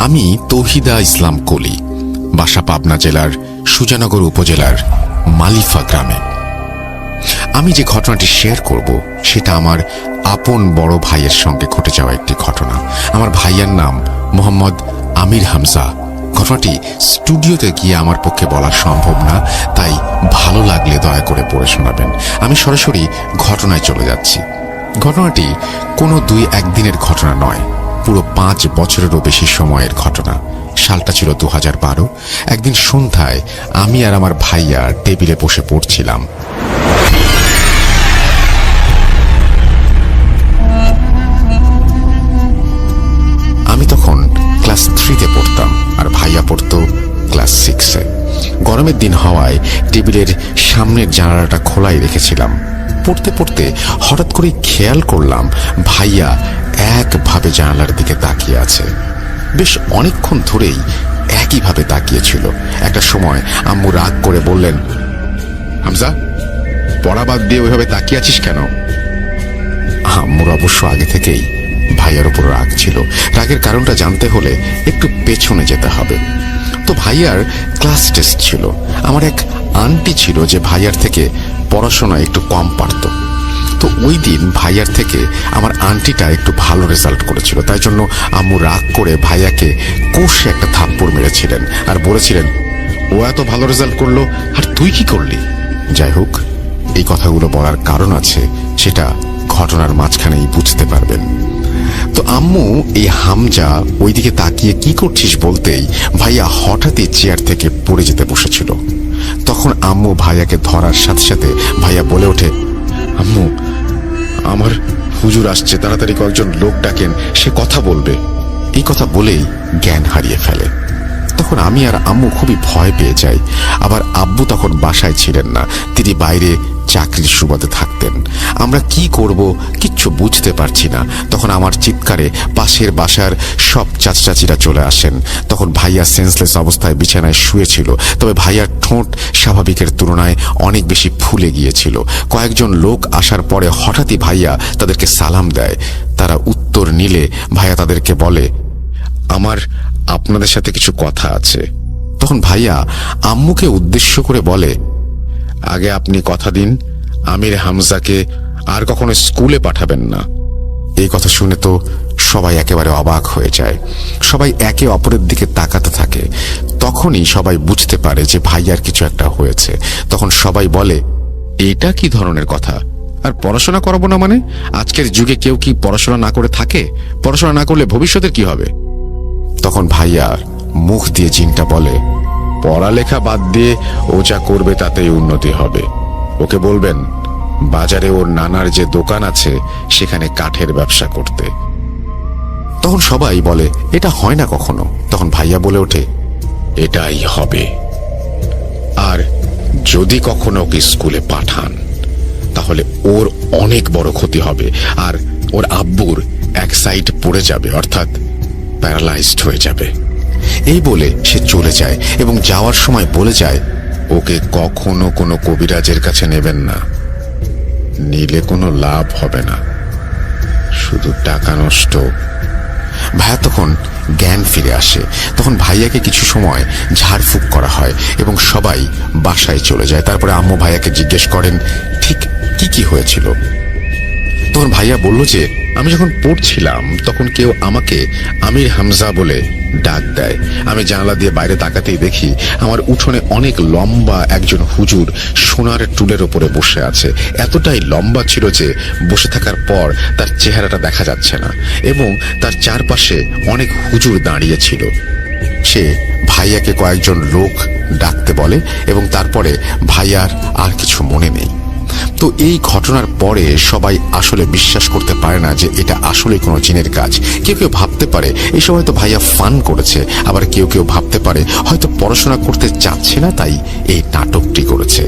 আমি তৌহিদা ইসলাম কলি, বাসা পাবনা জেলার সুজানগর উপজেলার মালিফা গ্রামে। আমি যে ঘটনাটি শেয়ার করব, সেটা আমার আপন বড় ভাইয়ের সঙ্গে ঘটে যাওয়া একটি ঘটনা। আমার ভাইয়ের নাম মোহাম্মদ আমির হামজা। ঘটনাটি স্টুডিওতে গিয়ে আমার পক্ষে বলা সম্ভব না, তাই ভালো লাগলে দয়া করে পড়ে শোনাবেন। আমি সরাসরি ঘটনায় চলে যাচ্ছি। ঘটনাটি কোনো দুই একদিনের ঘটনা নয়। পুরো পাঁচ বছরেরও বেশি সময়ের ঘটনা। সালটা ছিল দু হাজার বারো। একদিন সন্ধ্যায় আমি আর আমার ভাইয়া টেবিলে বসে পড়ছিলাম। আমি তখন ক্লাস থ্রিতে পড়তাম আর ভাইয়া পড়তো ক্লাস সিক্সে। গরমের দিন হওয়ায় টেবিলের সামনের জানালাটা খোলাই রেখেছিলাম। পড়তে পড়তে হঠাৎ করে খেয়াল করলাম ভাইয়া একভাবে জানালার দিকে তাকিয়ে আছে। বেশ অনেকক্ষণ ধরেই একইভাবে তাকিয়েছিল। একটা সময় আম্মু রাগ করে বললেন, হামজা, পড়া বাদ দিয়ে ওইভাবে তাকিয়ে আছিস কেন? আম্মুর অবশ্য আগে থেকেই ভাইয়ার উপর রাগ ছিল। রাগের কারণটা জানতে হলে একটু পেছনে যেতে হবে। তো ভাইয়ার ক্লাস টেস্ট ছিল। আমার এক আন্টি ছিল যে ভাইয়ার থেকে পড়াশোনা একটু কম পারত। তো ওই দিন ভাইয়ার থেকে আমার আন্টিটা একটু ভালো রেজাল্ট করেছিল। তাই জন্য আম্মু রাগ করে ভাইয়াকে কোষে একটা থাপ্পড় মেরেছিলেন আর বলেছিলেন, ও এত ভালো রেজাল্ট করল, আর তুই কি করলি? যাই হোক, এই কথাগুলো বলার কারণ আছে, সেটা ঘটনার মাঝখানেই বুঝতে পারবেন। তো আম্মু, এই হামজা ওইদিকে তাকিয়ে কি করছিস বলতেই ভাইয়া হঠাৎই চেয়ার থেকে পড়ে যেতে বসেছিল। তখন আম্মু ভাইয়াকে ধরার সাথে সাথে ভাইয়া বলে ওঠে, আম্মু আমার হুজুর আসছে, তাড়াতাড়ি কয়েকজন লোক ডাকেন, সে কথা বলবে। এই কথা বলেই জ্ঞান হারিয়ে ফেলে। তখন আমি আর আম্মু খুবই ভয় পেয়ে যাই। আবার আব্বু তখন বাসায় ছিলেন না। তিনি বাইরে চাকরির সুবাদে থাকতেন। আমরা কি করব কিচ্ছু বুঝতে পারছি না। তখন আমার চিৎকারে পাশের বাসার সব চাচাচিরা চলে আসেন। তখন ভাইয়া সেন্সলেস অবস্থায় বিছানায় শুয়েছিল। তবে ভাইয়ার ঠোঁট স্বাভাবিকের তুলনায় অনেক বেশি ফুলে গিয়েছিল। কয়েকজন লোক আসার পরে হঠাৎই ভাইয়া তাদেরকে সালাম দেয়। তারা উত্তর নিলে ভাইয়া তাদেরকে বলে, আমার আপনাদের সাথে কিছু কথা আছে। তখন ভাইয়া আম্মুকে উদ্দেশ্য করে বলে আগে আপনি কথা দিন। আমির হামজাকে আর কখনো স্কুলে পাঠাবেন না। এই কথা শুনে তো সবাই একেবারে অবাক হয়ে যায়। সবাই একে অপরের দিকে তাকাতে থাকে। তখনই সবাই বুঝতে পারে যে ভাইয়ার কিছু একটা হয়েছে। তখন সবাই বলে, এটা কি ধরনের কথা? আর পড়াশোনা করাবো না মানে? আজকের যুগে কেউ কি পড়াশোনা না করে থাকে? পড়াশোনা না করলে ভবিষ্যতের কি হবে? তখন ভাইয়া মুখ দিয়ে জিনটা বলে পড়ালেখা বাদ দিয়ে ও যা করবে তাতেই উন্নতি হবে। ওকে বলবেন, বাজারে ওর নানার যে দোকান আছে, সেখানে কাঠের ব্যবসা করতে। তখন সবাই বলে, এটা হয় না কখনো? তখন ভাইয়া বলে ওঠে, এটাই হবে। আর যদি কখনো ওকে স্কুলে পাঠান, তাহলে ওর অনেক বড় ক্ষতি হবে। আর ওর আব্বুর এক সাইড পড়ে যাবে, অর্থাৎ প্যারালাইজড হয়ে যাবে। এই বলে সে চলে যায় এবং যাওয়ার সময় বলে যায়, ওকে কখনো কোনো কবিরাজের কাছে নেবেন না। নিলে কোনো লাভ হবে না। শুধু টাকা নষ্ট। ভাইয়া তখন জ্ঞান ফিরে আসে। তখন ভাইয়াকে কিছু সময় ঝাড়ফুঁক করা হয় এবং সবাই বাসায় চলে যায়। তারপরে আম্মু ভাইয়াকে জিজ্ঞেস করেন, ঠিক কি কি হয়েছিল? তখন ভাইয়া বলল যে, আমি যখন পড়ছিলাম, তখন কেউ আমাকে আমির হামজা বলে ডাক দেয়। আমি জানলা দিয়ে বাইরে তাকাতেই দেখি আমার উঠোনে অনেক লম্বা একজন হুজুর সোনার টুলের ওপরে বসে আছে। এতটাই লম্বা ছিল যে বসে থাকার পর তার চেহারাটা দেখা যাচ্ছে না এবং তার চারপাশে অনেক হুজুর দাঁড়িয়ে ছিল। সে ভাইয়াকে কয়েকজন লোক ডাকতে বলে এবং তারপরে ভাইয়ার আর কিছু মনে নেই। তো এই ঘটনার পরে সবাই আসলে বিশ্বাস করতে পারে না যে এটা আসলে কোনো জিনের কাজ। কেউ কেউ ভাবতে পারে, এই সময় তো ভাইয়া ফান করেছে, আবার কেউ কেউ ভাবতে পারে, হয়তো পড়াশোনা করতে চাচ্ছে না, তাই এই নাটকটি করেছে।